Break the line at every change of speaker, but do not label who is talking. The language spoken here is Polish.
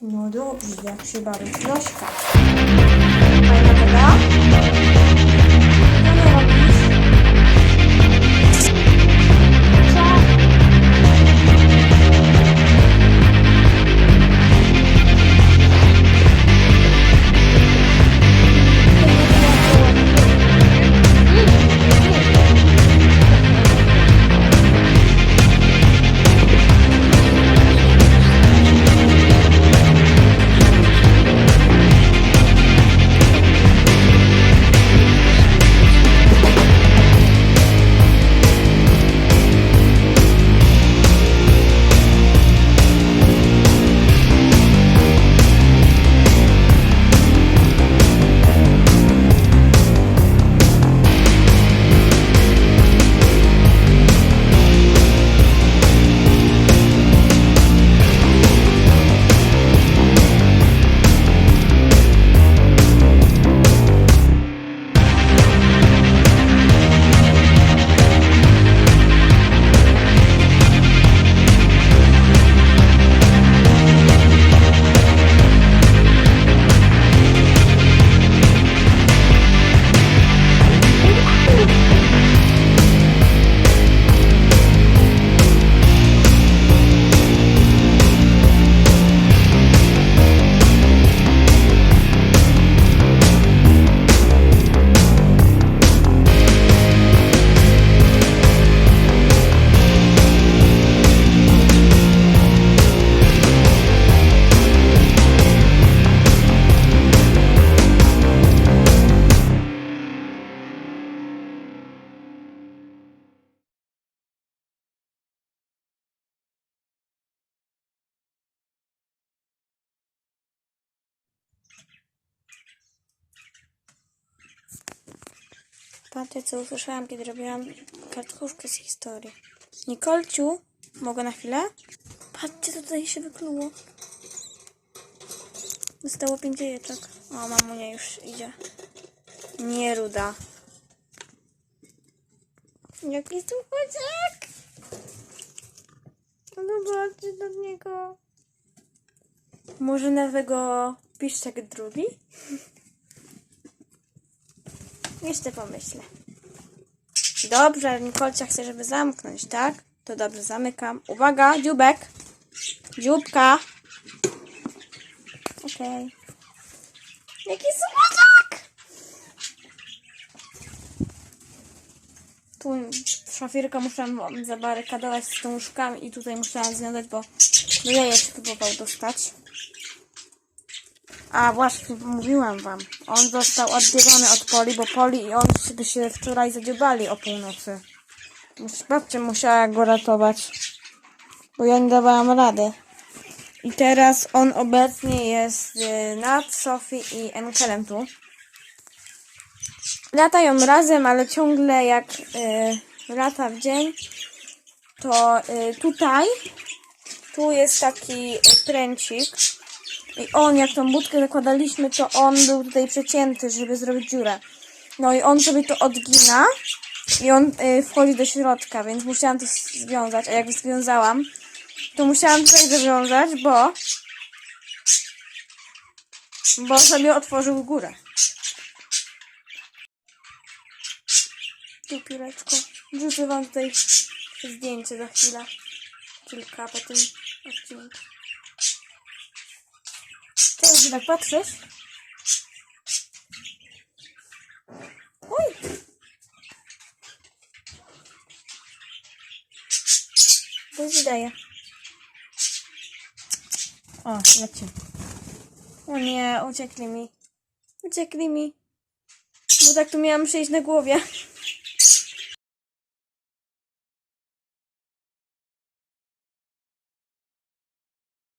No dobrze, jak się bawi Klośka. Fajna? Patrzcie, co usłyszałam, kiedy robiłam kartkówkę z historii. Nikolciu, mogę na chwilę? Patrzcie, co tutaj się wykluło. Zostało pięć jajeczek. O, mamunia już idzie. Nie ruda. Jaki słuchaczek! No Zobaczcie do niego. Może nazwę go Piszczek drugi? Jeszcze pomyślę. Dobrze, Nikolcia chce, żeby zamknąć, tak? To dobrze, zamykam. Uwaga, dziubek. Dziubka. Okej. Jaki słodziak! Tu szafirkę musiałam zabarykadować z tą łóżkami i tutaj musiałam związać, bo do jajek próbował dostać. A właśnie, mówiłam wam. On został oddzielony od Poli, bo Poli i on by się wczoraj zadziobali o północy. Babcia musiała go ratować, bo ja nie dawałam rady. I teraz on obecnie jest y, nad Sofii i Enkelem tu. Latają razem, ale ciągle jak y, lata w dzień, to y, tutaj, tu jest taki y, pręcik. I on, jak tą budkę zakładaliśmy, to on był tutaj przecięty, żeby zrobić dziurę. No i on sobie to odgina i on y, wchodzi do środka, więc musiałam to związać. A jak związałam, to musiałam tutaj zawiązać, bo bo sobie otworzył górę. Tu pióreczko. Wrzucę wam tutaj zdjęcie za chwilę. Kilka po tym odcinku. Czego ty tak patrzysz? Oj! To ci daję. O, leci. O nie, uciekli mi. Uciekli mi. Bo tak tu miałam przejść na głowie.